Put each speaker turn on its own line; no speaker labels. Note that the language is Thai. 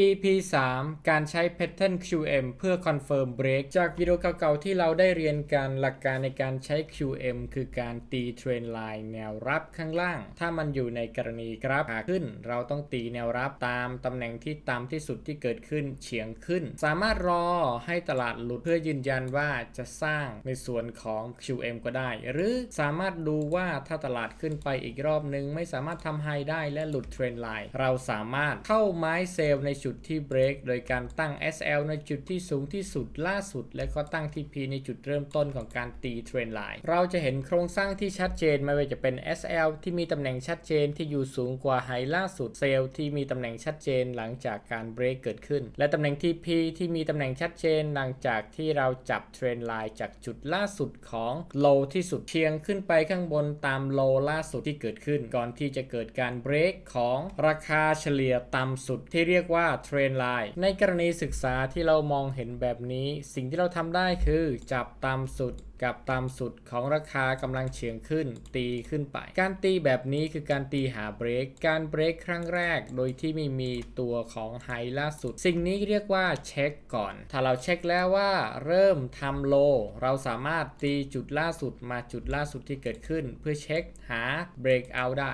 EP 3 การใช้ Pattern QM เพื่อ Confirm Break จากวิดีโอเก่าๆที่เราได้เรียนกันหลักการในการใช้ QM คือการตีเทรนไลน์แนวรับข้างล่าง ถ้ามันอยู่ในกรณีกราฟขาขึ้น เราต้องตีแนวรับตามตำแหน่งที่ต่ำที่สุดที่เกิดขึ้นเฉียงขึ้น สามารถรอให้ตลาดหลุดเพื่อยืนยันว่าจะสร้างในส่วนของ QM ก็ได้ หรือสามารถดูว่าถ้าตลาดขึ้นไปอีกรอบนึง ไม่สามารถทำไฮได้และหลุดเทรนไลน์เราสามารถเข้าไม้เซลในจุดที่ break โดยการตั้ง SL ในจุดที่สูงที่สุดล่าสุด และก็ตั้ง TP ในจุดเริ่มต้นของการตีเทรนไลน์เราจะเห็นโครงสร้างที่ชัดเจนไม่ว่าจะเป็น SL ที่มีตำแหน่งชัดเจนที่อยู่สูงกว่าไฮล่าสุดเซลล์ที่มีตำแหน่งชัดเจนหลังจากการ break เกิดขึ้น และตำแหน่ง TP ที่มีตำแหน่งชัดเจนหลังจากที่เราจับเทรนไลน์จากจุดล่าสุดของ low ที่สุดเชียงขึ้นไปข้างบนตาม low ล่าสุดที่เกิดขึ้น ก่อนที่จะเกิดการ break ของราคาเฉลี่ยต่ำสุดที่เรียกว่าเทรนไลน์ในกรณีศึกษาที่เรามองเห็นแบบนี้ สิ่งที่เราทำได้คือจับต่ำสุดกับตามสุดของราคากำลังเฉียงขึ้น ตีขึ้นไป การตีแบบนี้คือการตีหาเบรก การเบรกครั้งแรก โดยที่ไม่มีตัวของไฮล่าสุด สิ่งนี้เรียกว่าเช็คก่อน ถ้าเราเช็คแล้วว่าเริ่มทำโล เราสามารถตีจุดล่าสุดมาจุดล่าสุดที่เกิดขึ้น เพื่อเช็คหาเบรกเอาได้